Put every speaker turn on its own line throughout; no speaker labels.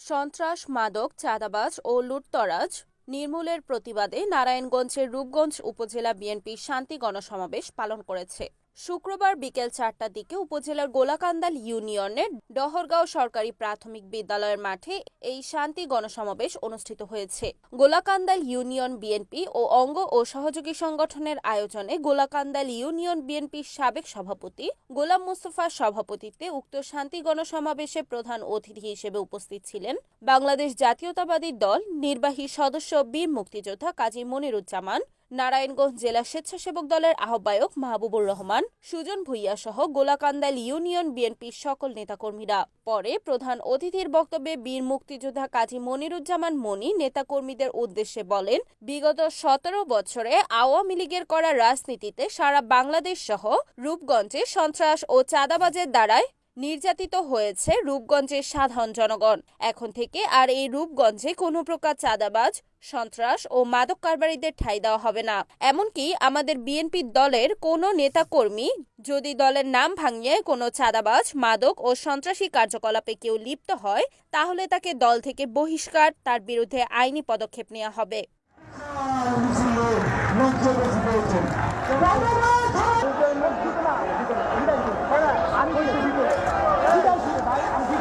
সন্ত্রাস, মাদক, চাঁদাবাজ ও লুটতরাজ নির্মূলের প্রতিবাদে নারায়ণগঞ্জের রূপগঞ্জ উপজেলা বিএনপি শান্তি গণসমাবেশ পালন করেছে। শুক্রবার বিকেল চারটার দিকে উপজেলার গোলাকান্দাল ইউনিয়নের ডহরগাঁও সরকারি প্রাথমিক বিদ্যালয়ের মাঠে এই শান্তি গণসমাবেশ অনুষ্ঠিত হয়েছে। গোলাকান্দাল ইউনিয়ন বিএনপি ও অঙ্গ ও সহযোগী সংগঠনের আয়োজনে গোলাকান্দাল ইউনিয়ন বিএনপির সাবেক সভাপতি গোলাম মুস্তফার সভাপতিত্বে উক্ত শান্তি গণসমাবেশে প্রধান অতিথি হিসেবে উপস্থিত ছিলেন বাংলাদেশ জাতীয়তাবাদী দল নির্বাহী সদস্য বীর মুক্তিযোদ্ধা কাজী মনিরুজ্জামান নারায়ণগঞ্জ জেলা স্বেচ্ছাসেবক দলের আহ্বায়ক মাহবুবুর রহমান, সুজন ভুইয়া সহ গোলাকান্দাল ইউনিয়ন বিএনপির সকল নেতাকর্মীরা। পরে প্রধান অতিথির বক্তব্যে বীর মুক্তিযোদ্ধা কাজী মনিরুজ্জামান মনি নেতাকর্মীদের উদ্দেশ্যে বলেন, বিগত সতেরো বছরে আওয়ামী লীগের করা রাজনীতিতে সারা বাংলাদেশ সহ রূপগঞ্জে সন্ত্রাস ও চাঁদাবাজের দ্বারায় নির্যাতিত হয়েছে রূপগঞ্জের সাধারণ জনগণ। এখন থেকে আর এই রূপগঞ্জে কোনো প্রকার চাঁদাবাজ, সন্ত্রাস ও মাদক কারবারিদের ঠাঁই দেওয়া হবে না। এমনকি আমাদের বিএনপি দলের কোনো নেতাকর্মী যদি দলের নাম ভাঙিয়ে কোনো চাঁদাবাজ, মাদক ও সন্ত্রাসী কার্যকলাপে কেউ লিপ্ত হয়, তাহলে তাকে দল থেকে বহিষ্কার, তার বিরুদ্ধে আইনি পদক্ষেপ নেওয়া হবে।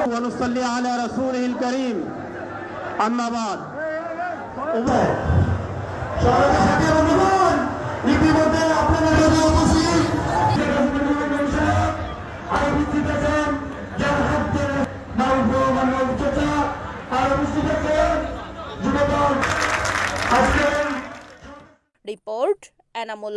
ونصلي على رسوله الكريم أما بعد
সরকারি অনুদান ইতিমধ্যে আপনাদের কাছে উপস্থিত আরো উপস্থিত আছেন যার হাতে মানব মানব চাচা আর উপস্থিত আছেন যুবদল আজকে
রিপোর্ট এনামুল